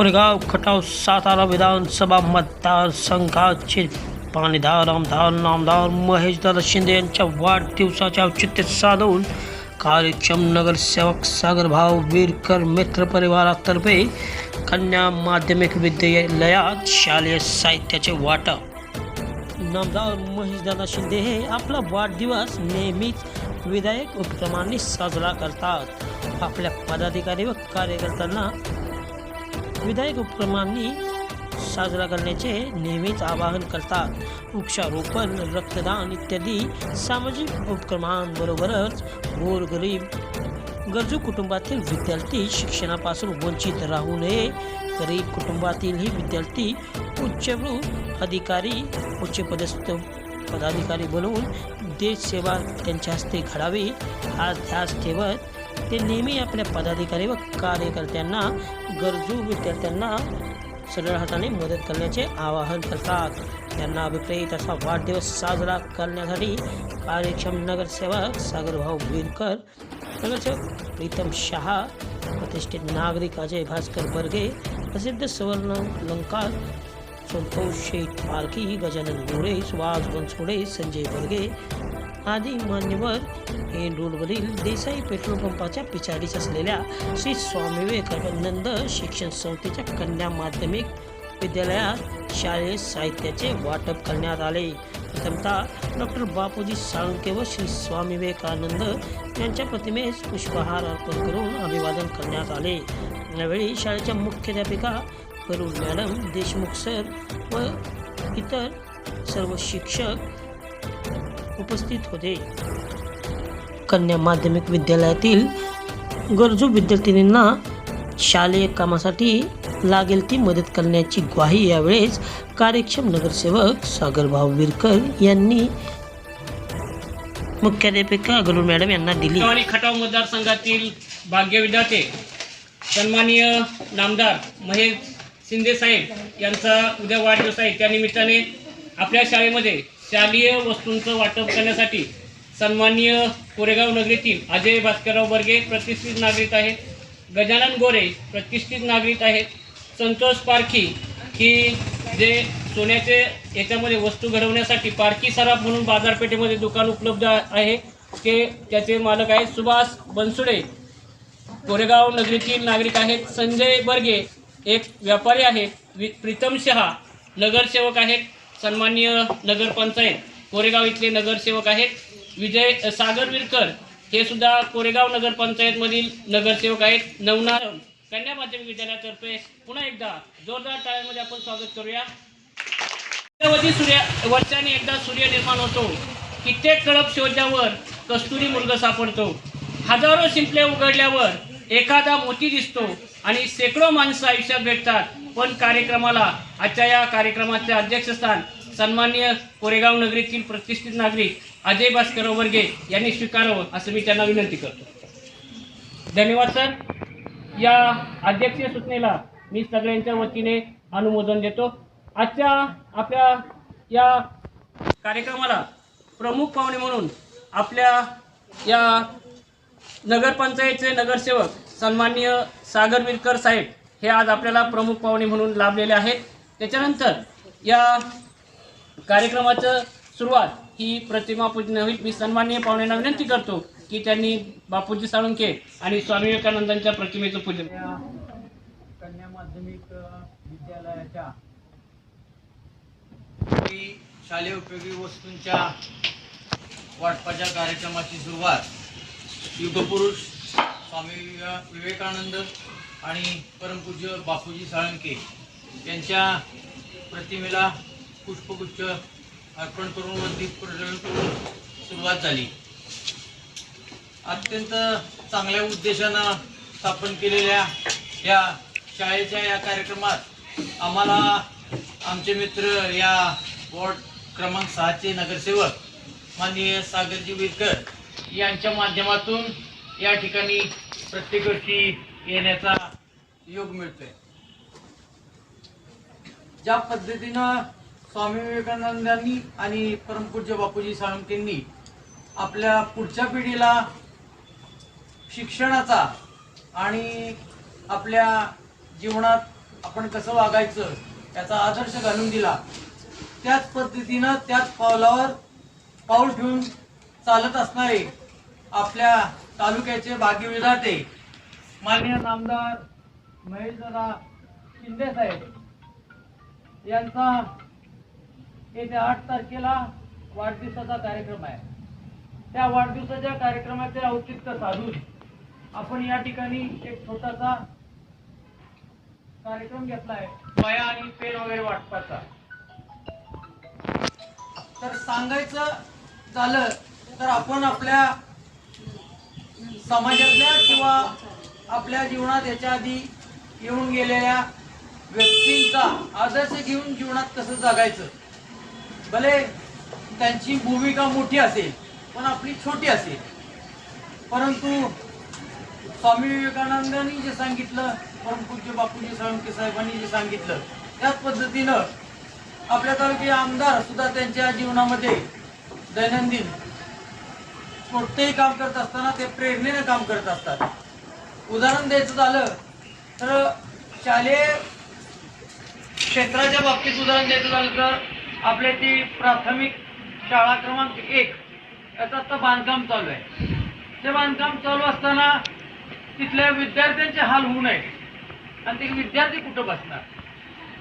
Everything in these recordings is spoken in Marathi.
कोरेगाव खटाव सातारा विधानसभा मतदारसंघाचे पाणीधार आमदार नामदार महेशदादा शिंदे यांच्या वाढदिवसाचे औचित्य साधून कार्यक्षम नगरसेवक सागरभाव वीरकर मित्र परिवारातर्फे कन्या माध्यमिक विद्यालयात शालेय साहित्याचे वाटप. नामदार महेशदादा शिंदे हे आपला वाढदिवस नेहमीच विधायक उपक्रमांनी साजरा करतात. आपल्या पदाधिकारी व कार्यकर्त्यांना विधायक उपक्रमांनी साजरा करण्याचे नेहमीच आवाहन करतात. वृक्षारोपण रक्तदान इत्यादी सामाजिक उपक्रमांबरोबरच गोरगरीब गरजू कुटुंबातील विद्यार्थी शिक्षणापासून वंचित राहू नये. गरीब कुटुंबातीलही विद्यार्थी उच्चभ्रू अधिकारी उच्चपदस्थ पदाधिकारी बनवून देशसेवा त्यांच्या हस्ते घडावी. हा ध्यास ठेवत ते नेहमी आपल्या पदाधिकारी व कार्यकर्त्यांना गरजू विद्यार्थ्यांना सरळ हाताने मदत करण्याचे आवाहन करतात. त्यांना अभिप्रेत असा वाढदिवस साजरा करण्यासाठी कार्यक्षम नगरसेवक सागरभाऊ बिरकर नगरसेवक प्रीतम शहा प्रतिष्ठित नागरिक अजय भास्कर बर्गे प्रसिद्ध सुवर्ण लंकार संतोष शेठ पारखी गजानन गोरे सुभाष बनसोडे संजय बर्गे आदी मान्यवर हे रोडवरील देसाई पेट्रोल पंपाच्या पिछाडीस असलेल्या श्री स्वामी विवेकानंद शिक्षण संस्थेच्या कन्या माध्यमिक विद्यालयात शालेय साहित्याचे वाटप करण्यात आले. प्रथमतः डॉक्टर बापूजी साळुंके व श्री स्वामी विवेकानंद यांच्या प्रतिमेस पुष्पहार अर्पण करून अभिवादन करण्यात आले. यावेळी शाळेच्या मुख्याध्यापिका करुण मॅडम देशमुख सर व इतर सर्व शिक्षक उपस्थित होते. कन्या माध्यमिक विद्यालयातील गरजू विद्यार्थिनींना शालेय कामासाठी लागेल ती मदत करण्याची ग्वाही यावेळेस कार्यक्षम नगरसेवक सागरभाऊ विरकर यांनी मुख्याध्यापिका गरुड मॅडम यांना दिली. आणि खटाव मतदारसंघातील भाग्य विद्यार्थी सन्माननीय नामदार महेश शिंदे साहेब यांचा उद्या वाढदिवस आहे. त्या निमित्ताने आपल्या शाळेमध्ये शालेय वस्तूंचं वाटप करण्यासाठी सन्माननीय कोरेगाव नगरीतील अजय भास्करराव बर्गे प्रतिष्ठित नागरिक आहेत. गजानन गोरे प्रतिष्ठित नागरिक आहेत. संतोष पारखी की जे सोन्याचे याच्यामध्ये वस्तू घडवण्यासाठी पारखी सराफ म्हणून बाजारपेठेमध्ये दुकान उपलब्ध आहे. ते त्याचे मालक आहेत. सुभाष बनसुडे कोरेगाव नगरीतील नागरिक आहेत. संजय बर्गे एक व्यापारी आहेत. वि प्रीतम शहा नगरसेवक आहेत. सन्मान्य नगरपंचायत कोरेगाव इथले नगरसेवक आहेत. विजय सागर विरकर हे सुद्धा कोरेगाव नगरपंचायतमधील नगरसेवक आहेत. नवना कन्या माध्यमिक विद्यालयातर्फे पुन्हा एकदा जोरदार टाळ्यांमध्ये आपण स्वागत करूया. छत्रपती सूर्य वर्षाने एकदा सूर्य निर्माण होतो. कित्येक कळप शोधल्यावर कस्तुरी मुलगा सापडतो. हजारो शिंपले उघडल्यावर एखादा मोती दिसतो आणि शेकडो माणसं आयुष्यात भेटतात. पण कार्यक्रमाला आजच्या या कार्यक्रमाचे अध्यक्षस्थान सन्मान्य कोरेगाव नगरीतील प्रतिष्ठित नागरिक अजय भास्कर वर्गे यांनी स्वीकारावं असं मी त्यांना विनंती करतो. धन्यवाद सर. या अध्यक्षीय सूचनेला मी सगळ्यांच्या वतीने अनुमोदन देतो. आजच्या आपल्या या कार्यक्रमाला प्रमुख पाहुणे म्हणून आपल्या या नगरपंचायतचे नगरसेवक सन्माननीय सागर विरकर साहेब हे आज आपल्याला प्रमुख पाहुणे म्हणून लाभलेले आहेत. त्याच्यानंतर या कार्यक्रमाचं सुरुवात ही प्रतिमा पूजन होईल. मी सन्माननीय पाहुण्यांना विनंती करतो की त्यांनी बापूजी साळुंके आणि स्वामी विवेकानंदांच्या प्रतिमेचं पूजन कन्या माध्यमिक विद्यालयाच्या शालेय उपयोगी वस्तूंच्या वाटपाच्या कार्यक्रमाची सुरुवात. युगपुरुष स्वामी विवेकानंद आणि परमपूज्य बापूजी साळंके यांच्या प्रतिमेला पुष्पगुच्छ अर्पण करून व दीप प्रज्वलन करून सुरुवात झाली. अत्यंत चांगल्या उद्देशानं स्थापन केलेल्या या शाळेच्या या कार्यक्रमात आम्हाला आमचे मित्र या वॉर्ड क्रमांक सहाचे नगरसेवक माननीय सागरजी विरकर यांच्या माध्यमातून या ठिकाणी प्रत्येक वर्षी येण्याचा योग मिळतोय. ज्या पद्धतीनं स्वामी विवेकानंदांनी आणि परमपूज्य बापूजी साळुंकेंनी आपल्या पुढच्या पिढीला शिक्षणाचा आणि आपल्या जीवनात आपण कसं वागायचं याचा आदर्श घालून दिला त्याच पद्धतीनं त्याच पावलावर पाऊल ठेवून चालत असणारे आपल्या तालुक्याचे भाग्यविधाते माननीय नामदार महेशदादा शिंदे साहेब यांचा येत्या आठ तारखेला वाढदिवसाचा कार्यक्रम आहे. त्या वाढदिवसाच्या कार्यक्रमाचे औचित्य साधून आपण या ठिकाणी एक छोटासा कार्यक्रम घेतलाय वया आणि पेन वगैरे वाटपाचा. तर सांगायचं झालं तर आपण आपल्या समाजातल्या किंवा आपल्या जीवनात याच्या आधी येऊन गेलेल्या व्यक्तींचा आदर्श घेऊन जीवनात कसं जगायचं? भले त्यांची भूमिका मोठी असेल पण आपली छोटी असेल. परंतु स्वामी विवेकानंदांनी जे सांगितलं परमपूज्य बापूजी साळुंके साहेबांनी जे सांगितलं त्याच पद्धतीनं आपल्या तालुक्याचे आमदार सुद्धा त्यांच्या जीवनामध्ये दैनंदिन कोणतेही काम करत असताना ते प्रेरणेनं काम करत असतात. उदाहरण द्यायचं झालं तर शालेय क्षेत्राच्या बाबतीत उदाहरण द्यायचं झालं तर आपल्या ती प्राथमिक शाळा क्रमांक एक याचं आता बांधकाम चालू आहे. ते बांधकाम चालू असताना तिथल्या विद्यार्थ्यांचे हाल होऊ नये. आणि ते विद्यार्थी कुठं बसणार?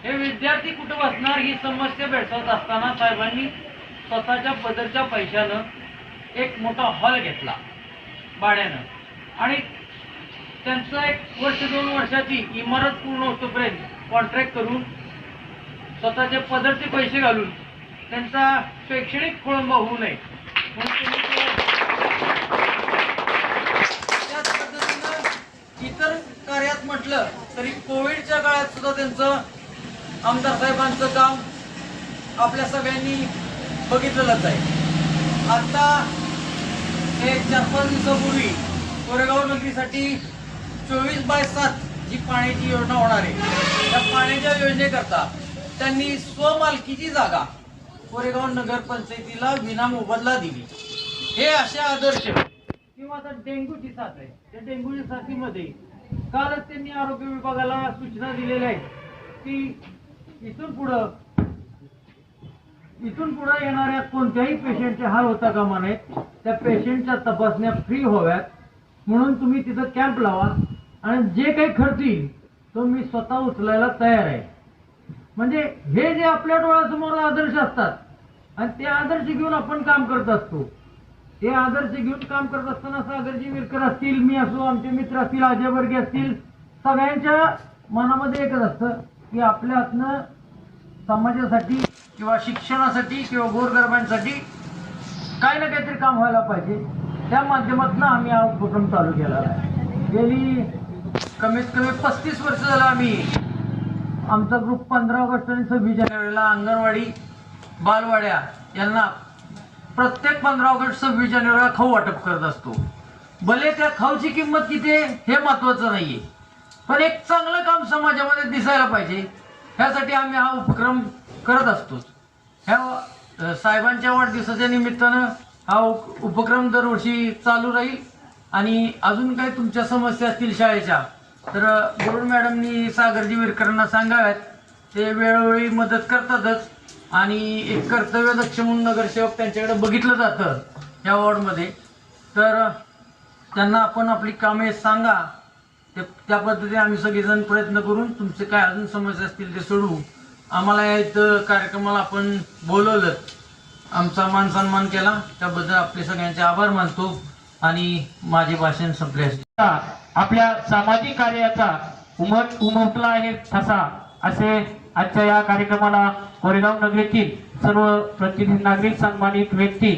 हे विद्यार्थी कुठं बसणार ही समस्या भेडसावत असताना साहेबांनी स्वतःच्या पदरच्या पैशानं एक मोठा हॉल घेतला भाड्यानं. आणि त्यांचं एक वर्ष दोन वर्षाची इमारत पूर्ण होतोपर्यंत कॉन्ट्रॅक्ट करून स्वतःचे पदरचे पैसे घालून त्यांचा शैक्षणिक खोळंबा होऊ नये. त्याच पद्धतीनं इतर कार्यात म्हटलं तरी कोविडच्या काळात सुद्धा त्यांचं आमदार साहेबांचं काम आपल्या सगळ्यांनी बघितलेलंच आहे. आता एक चार पाच दिवसापूर्वी कोरेगाव नगरीसाठी चोवीस बाय सात जी पाण्याची योजना होणार आहे. त्या पाण्याच्या योजनेकरता त्यांनी स्वमालकीची जागा कोरेगाव नगर पंचायतीला विना मोबदला दिली. हे असे आदर्श किंवा आता डेंग्यूची साथ आहे. त्या डेंग्यूच्या साथीमध्ये कालच त्यांनी आरोग्य विभागाला सूचना दिलेल्या आहेत की इथून पुढं इथून पुढे येणाऱ्या कोणत्याही पेशंटचे हाल होता कामा नयेत. त्या पेशंटच्या तपासण्या फ्री होव्यात म्हणून तुम्ही तिथं कॅम्प लावा. आणि जे काही खर्च येईल तो मी स्वतः उचलायला तयार आहे. म्हणजे हे जे आपल्या डोळ्यासमोर आदर्श असतात आणि ते आदर्श घेऊन आपण काम करत असतो. ते आदर्श घेऊन काम करत असताना सागरजी विरकर असतील मी असो आमचे मित्र असतील अजय असतील सगळ्यांच्या मनामध्ये एकच असतं की आपल्या हातनं समाजासाठी किंवा शिक्षणासाठी किंवा गोरगरबांसाठी काही ना काहीतरी काम व्हायला पाहिजे. त्या माध्यमातून आम्ही हा उपक्रम चालू केला आहे. गेली कमीत कमी पस्तीस वर्ष झालं आम्ही. आमचा ग्रुप पंधरा ऑगस्ट आणि सव्वीस जानेवारीला अंगणवाडी बालवाड्या यांना प्रत्येक पंधरा ऑगस्ट सव्वीस जानेवारीला खाऊ वाटप करत असतो. भले त्या खाऊची किंमत किती आहे हे महत्वाचं नाहीये. पण एक चांगलं काम समाजामध्ये दिसायला पाहिजे. ह्यासाठी आम्ही हा उपक्रम करत असतो. ह्या साहेबांच्या वाढदिवसाच्या निमित्तानं हा उप- उपक्रम दरवर्षी चालू राहील. आणि अजून काही तुमच्या समस्या असतील शाळेच्या तर गुरुड मॅडमनी सागरजी विरकरांना सांगाव्यात ते वेळोवेळी मदत करतातच आणि एक कर्तव्यदक्ष म्हणून नगरसेवक त्यांच्याकडे बघितलं जातं या वॉर्डमध्ये. तर त्यांना आपण आपली कामे सांगा. ते त्या पद्धतीने आम्ही सगळेजण प्रयत्न करून तुमचे काय अजून समस्या असतील ते सोडवू. आम्हाला या इथं कार्यक्रमाला आपण बोलवलं. आमचा मान सन्मान केला. त्याबद्दल आपले सगळ्यांचे आभार मानतो. आणि माझे भाषण संपले असते. आपल्या सामाजिक कार्याचा उमट उमटला आहे ठसा असे आजच्या या कार्यक्रमाला कोरेगाव नगरीतील सर्व प्रतिनिधी नागरिक सन्मानित व्यक्ती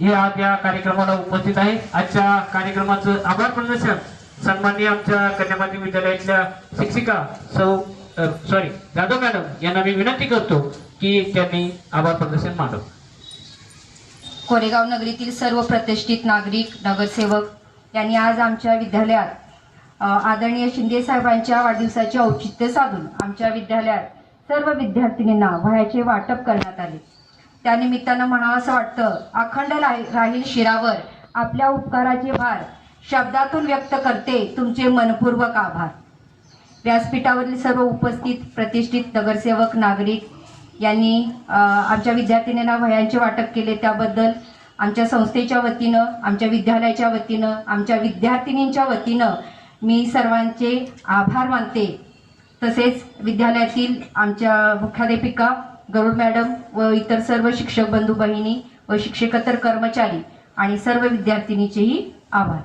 हे आज या कार्यक्रमाला उपस्थित आहेत. आजच्या कार्यक्रमाचं आभार प्रदर्शन सन्माननीय आमच्या कन्यामाती विद्यालयातल्या शिक्षिका सौ सॉरी जाधव मॅडम यांना मी विनंती करतो की त्यांनी आभार प्रदर्शन मांडव कोरेगाव नगरीतील सर्व प्रतिष्ठित नागरिक नगरसेवक यांनी आज आमच्या विद्यालयात आदरणीय शिंदे साहेबांच्या वाढदिवसाचे औचित्य साधून आमच्या विद्यालयात सर्व विद्यार्थिनींना वयाचे वाटप करण्यात आले. त्यानिमित्तानं म्हणावं असं वाटतं अखंड राहील शिरावर आपल्या उपकाराचे भार शब्दातून व्यक्त करते तुमचे मनपूर्वक आभार. व्यासपीठावरील सर्व उपस्थित प्रतिष्ठित नगरसेवक नागरिक यांनी आमच्या विद्यार्थिनींना वह्यांचे वाटप केले. त्याबद्दल आमच्या संस्थेच्या वतीनं आमच्या विद्यालयाच्या वतीनं आमच्या विद्यार्थिनींच्या वतीनं मी सर्वांचे आभार मानते. तसेच विद्यालयातील आमच्या मुख्याध्यापिका गरुड मॅडम व इतर सर्व शिक्षक बंधू बहिणी व शिक्षकेतर कर्मचारी आणि सर्व विद्यार्थिनीचेही आभार.